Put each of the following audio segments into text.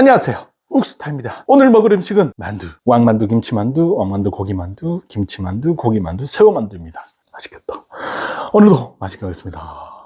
안녕하세요. 욱스타입니다. 오늘 먹을 음식은 만두. 왕만두, 김치만두, 어만두, 고기만두, 김치만두, 고기만두, 새우만두입니다. 맛있겠다. 오늘도 맛있게 하겠습니다.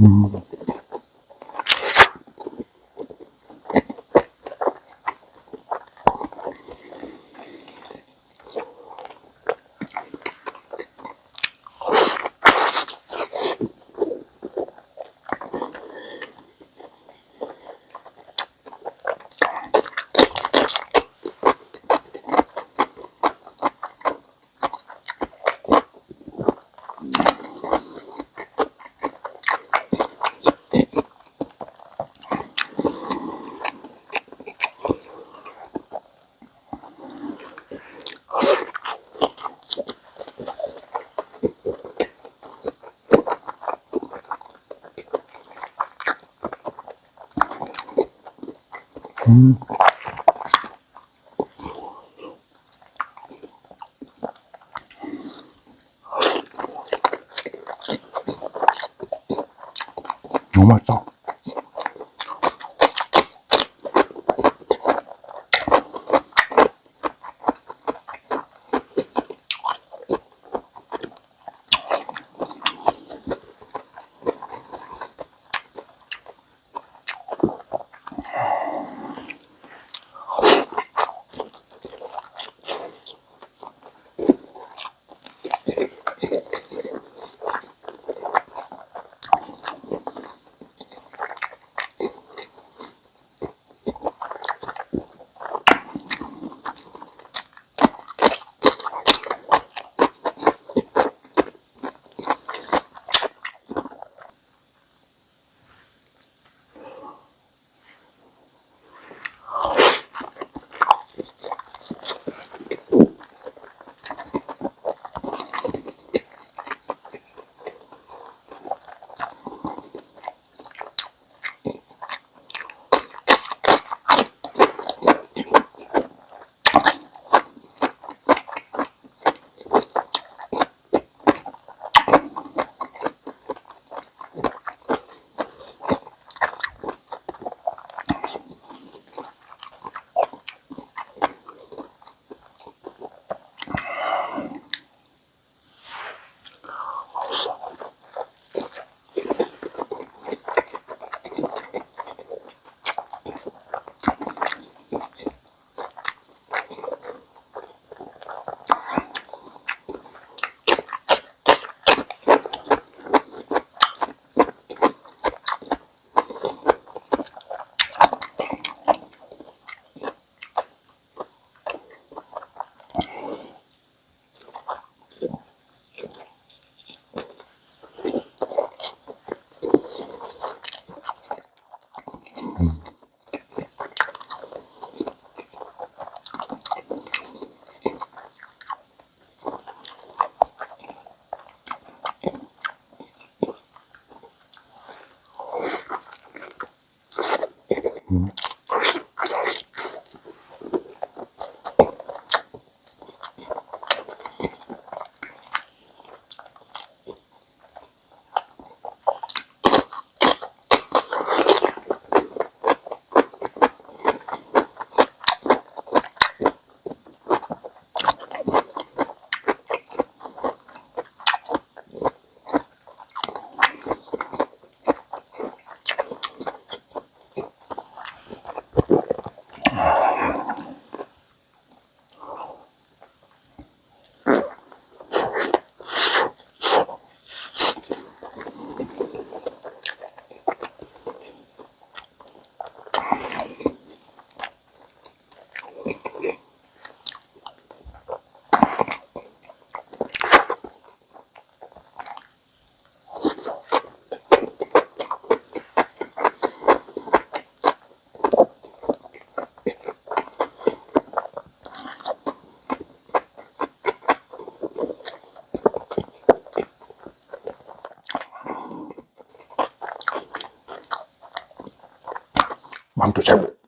Mm. com, 만두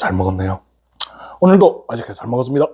잘 먹었네요. 오늘도 맛있게 잘 먹었습니다.